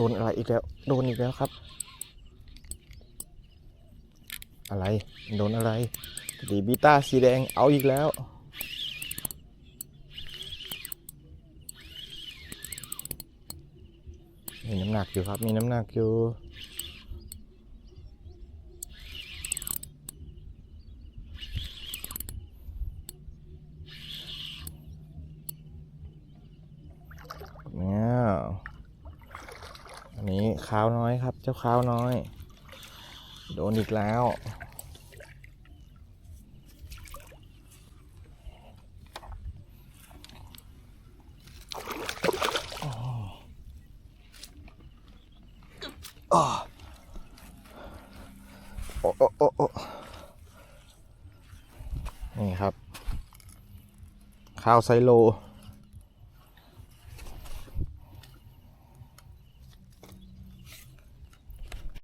โดนอะไรอีกแล้ว โดนอีกแล้วครับ อะไร โดนอะไรดีบีต้าสีแดงเอาอีกแล้ว มีน้ำหนักอยู่ครับ มีน้ำหนักอยู่ เนี่ย อันนี้ขาวน้อยครับ เจ้าขาวน้อย โดนอีกแล้ว โอ้โอ้โอ้โอ้โอ้นี่ครับ ข้าวไซโล